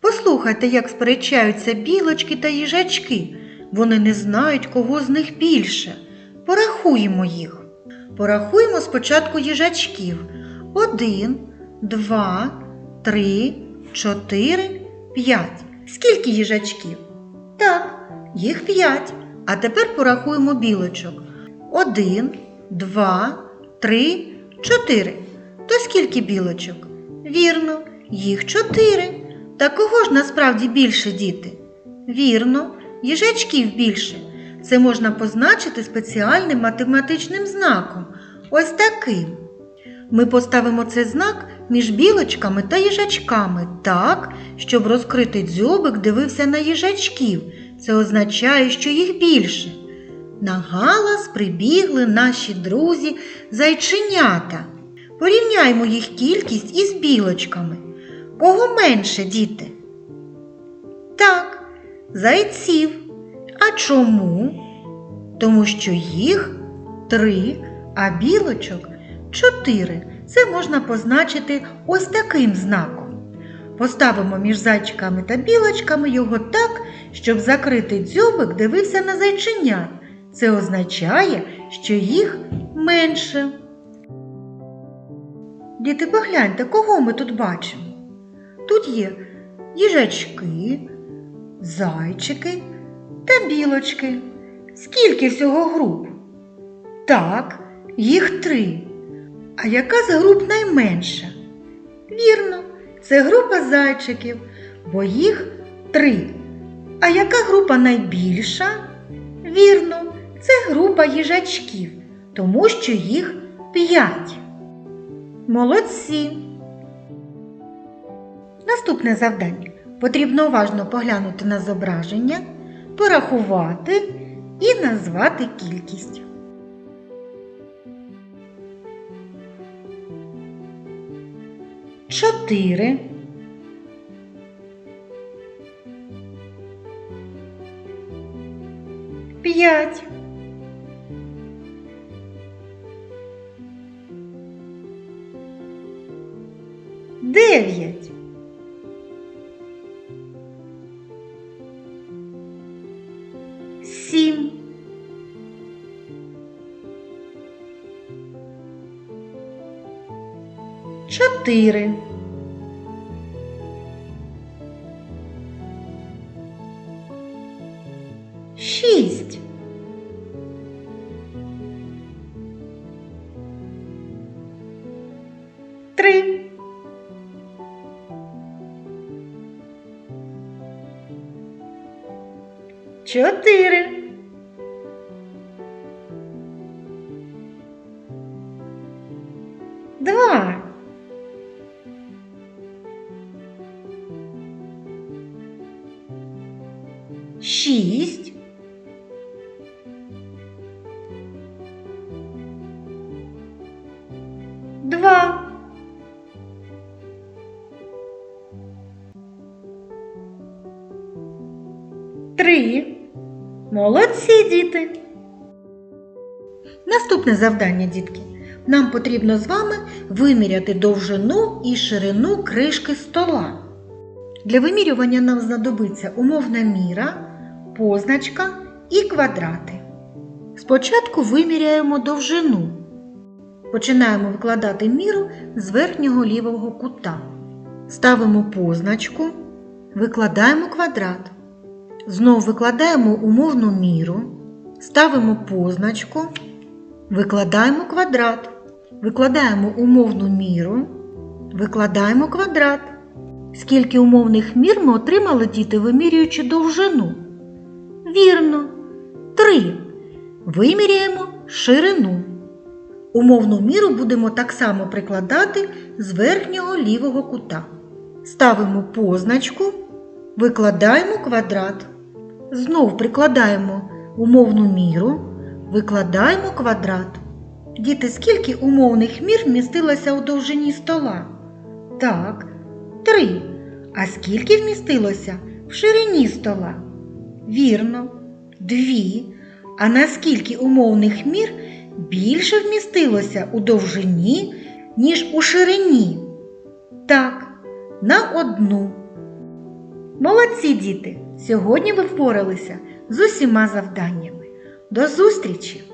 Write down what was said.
Послухайте, як сперечаються білочки та їжачки. Вони не знають, кого з них більше. Порахуємо їх. Порахуємо спочатку їжачків. Один, два, три, чотири, п'ять. Скільки їжачків? Так, їх п'ять. А тепер порахуємо білочок. Один, два, три, чотири. То скільки білочок? Вірно, їх чотири. Та кого ж насправді більше діти? Вірно, їжачків більше. Це можна позначити спеціальним математичним знаком. Ось таким. Ми поставимо цей знак між білочками та їжачками так, щоб розкритий дзьобик дивився на їжачків. Це означає, що їх більше. На галас прибігли наші друзі зайченята. Порівняймо їх кількість із білочками. Кого менше, діти? Так, зайців. А чому? Тому що їх три, а білочок чотири. Це можна позначити ось таким знаком. Поставимо між зайчиками та білочками його так, щоб закритий дзьобик дивився на зайченят. Це означає, що їх менше. Діти, погляньте, кого ми тут бачимо? Тут є їжачки, зайчики та білочки. Скільки всього груп? Так, їх три. А яка з груп найменша? Вірно, це група зайчиків, бо їх три. А яка група найбільша? Вірно, це група їжачків, тому що їх п'ять. Молодці. Наступне завдання. Потрібно уважно поглянути на зображення, порахувати і назвати кількість. Чотири. П'ять. Дев'ять. Сім. Чотири. Шість. Три. Чотири. Два. Шість. Два. Три. Молодці, діти. Наступне завдання, дітки. Нам потрібно з вами виміряти довжину і ширину кришки стола. Для вимірювання нам знадобиться умовна міра, позначка і квадрати. Спочатку виміряємо довжину. Починаємо викладати міру з верхнього лівого кута. Ставимо позначку, викладаємо квадрат. Знову викладаємо умовну міру, ставимо позначку, викладаємо квадрат. Викладаємо умовну міру, викладаємо квадрат. Скільки умовних мір ми отримали діти, вимірюючи довжину? Вірно, три. Виміряємо ширину. Умовну міру будемо так само прикладати з верхнього лівого кута. Ставимо позначку, викладаємо квадрат. Знов прикладаємо умовну міру, викладаємо квадрат. Діти, скільки умовних мір вмістилося у довжині стола? Так, три. А скільки вмістилося в ширині стола? Вірно, дві. А наскільки умовних мір більше вмістилося у довжині, ніж у ширині? Так, на одну. Молодці діти! Сьогодні ви впоралися з усіма завданнями. До зустрічі!